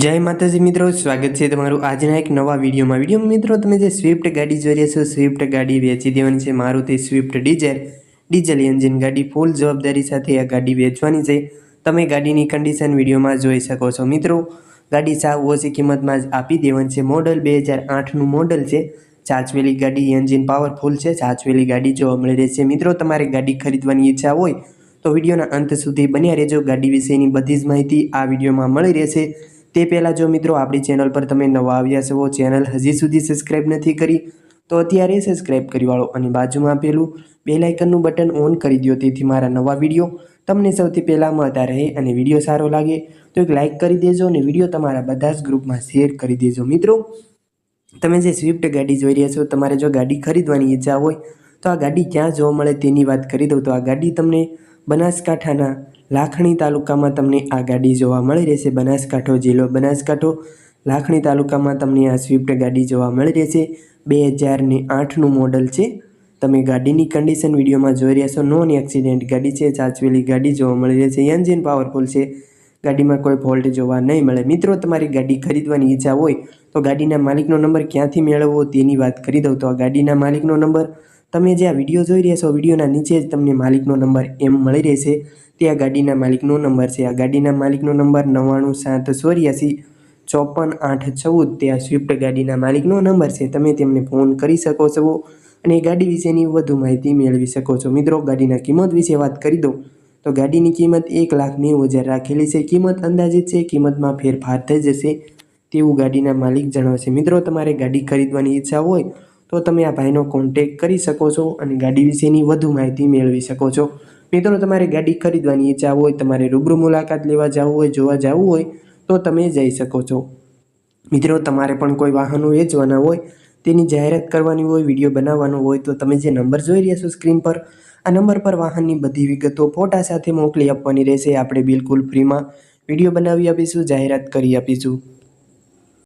જય માતાજી મિત્રો, સ્વાગત છે તમારું આજના એક નવા વિડીયોમાં. વીડિયો મિત્રો, તમે જે સ્વિફ્ટ ગાડી જોઈ રહ્યા છો સ્વિફ્ટ ગાડી વેચી દેવાની છે. Maruti Swift Dzire diesel engine ગાડી ફૂલ જવાબદારી સાથે આ ગાડી વેચવાની છે. તમે ગાડીની કન્ડિશન વિડીયોમાં જોઈ શકો છો. મિત્રો, ગાડી સાવ ઓછી કિંમતમાં જ આપી દેવાની છે. મોડલ બે હજાર આઠનું મોડલ છે. ચાચવેલી ગાડી એન્જિન પાવરફુલ છે. ચાચવેલી ગાડી જોવા મળી રહેશે મિત્રો, તમારે ગાડી ખરીદવાની ઈચ્છા હોય તો વિડીયોના અંત સુધી બન્યા રહેજો. ગાડી વિશેની બધી જ માહિતી આ વિડીયોમાં મળી રહેશે. તે પહેલાં જો મિત્રો આપણી ચેનલ પર તમે નવા આવ્યા છો ચેનલ હજી સુધી સબસ્ક્રાઈબ નથી કરી, તો અત્યારે સબસ્ક્રાઈબ કરી વાળો અને બાજુમાં પેલું બેલાઇકનનું બટન ઓન કરી દો તેથી મારા નવા વીડિયો તમને સૌથી પહેલાં મળતા રહે અને વીડિયો સારો લાગે, તો એક લાઇક કરી દેજો અને વીડિયો તમારા બધા જ ગ્રુપમાં શેર કરી દેજો. મિત્રો, તમે જે સ્વિફ્ટ ગાડી જોઈ રહ્યા છો, તમારે જો ગાડી ખરીદવાની ઈચ્છા હોય, તો આ ગાડી ક્યાં જોવા મળે તેની વાત કરી દઉં. તો આ ગાડી તમને બનાસકાંઠાના લાખણી તાલુકામાં તમને આ ગાડી જોવા મળી રહેશે. બનાસકાંઠો જિલ્લો બનાસકાંઠો. લાખણી તાલુકામાં તમને આ સ્વિફ્ટ ગાડી જોવા મળી રહેશે. બે હજારને આઠનું મોડલ છે. તમે ગાડીની કન્ડિશન વિડીયોમાં જોઈ રહ્યા છો. નોન એક્સિડન્ટ ગાડી છે. ચાચવેલી ગાડી જોવા મળી રહેશે. એન્જિન પાવરફુલ છે. ગાડીમાં કોઈ ફોલ્ટ જોવા નહીં મળે. મિત્રો, તમારી ગાડી ખરીદવાની ઈચ્છા હોય તો ગાડીના માલિકનો નંબર ક્યાંથી મેળવવો તેની વાત કરી દઉં તો આ ગાડીના માલિકનો નંબર તમે જે આ વીડિયો જોઈ રહ્યા છો વિડીયોના નીચે જ તમને માલિકનો નંબર એમ મળી રહેશે. તે આ ગાડીના માલિકનો નંબર છે. આ ગાડીના માલિકનો નંબર નવ્વાણું સાત ચોર્યાસી ચોપન આઠ ચૌદ. તે આ સ્વિફ્ટ ગાડીના માલિકનો નંબર છે. તમે તેમને ફોન કરી શકો છો અને ગાડી વિશેની વધુ માહિતી મેળવી શકો છો. મિત્રો, ગાડીના કિંમત વિશે વાત કરી દઉં. તો ગાડીની કિંમત એક લાખ નેવું હજાર રાખેલી છે. કિંમત અંદાજિત છે. કિંમતમાં ફેરફાર થઈ જશે તેવું ગાડીના માલિક જણાવશે મિત્રો, તમારે ગાડી ખરીદવાની ઈચ્છા હોય તો તમે આ ભાઈનો કોન્ટેક કરી શકો છો અને ગાડી વિશેની વધુ માહિતી મેળવી શકો છો. મિત્રો, તમારે ગાડી ખરીદવાની ઈચ્છા હોય, તમારે રૂબરૂ મુલાકાત લેવા જવું હોય, જોવા જવું હોય, તો તમે જઈ શકો છો. મિત્રો, તમારે પણ કોઈ વાહનો વેચવાના હોય, તેની જાહેરાત કરવાની હોય, વીડિયો બનાવવાનો હોય, તો તમે જે નંબર જોઈ રહ્યા છો સ્ક્રીન પર, આ નંબર પર વાહનની બધી વિગતો ફોટા સાથે મોકલી આપવાની રહેશે. આપણે બિલકુલ ફ્રીમાં વીડિયો બનાવી આપીશું, જાહેરાત કરી આપીશું.